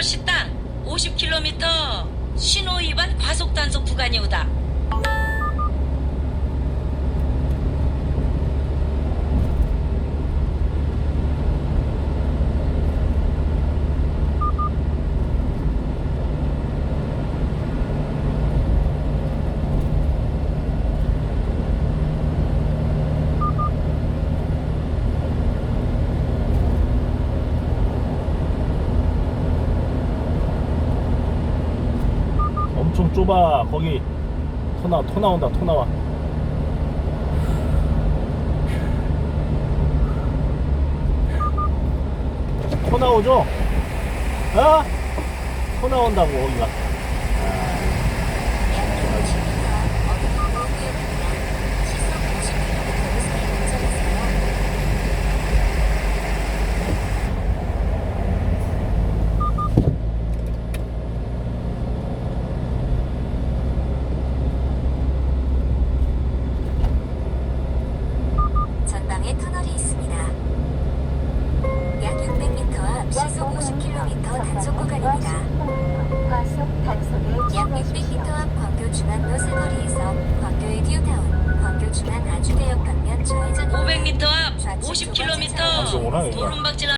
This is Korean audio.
서울서시 땅 50km 신호 위반 과속 단속 구간이 오다. 엄청 좁아 거기 토, 나, 토 나온다 토 나와 토 나오죠? 어? 토 나온다고 거기가 전방에 터널이 있습니다. 약 600m 앞 시속 50km 단속 구간입니다. 과속 단속에 약 600m 앞 광교 중앙로 사거리에서 광교의 뉴타운, 광교 중앙 아주대역 방면 좌회전 500m 앞 50km 오나, 이거? 도rum박질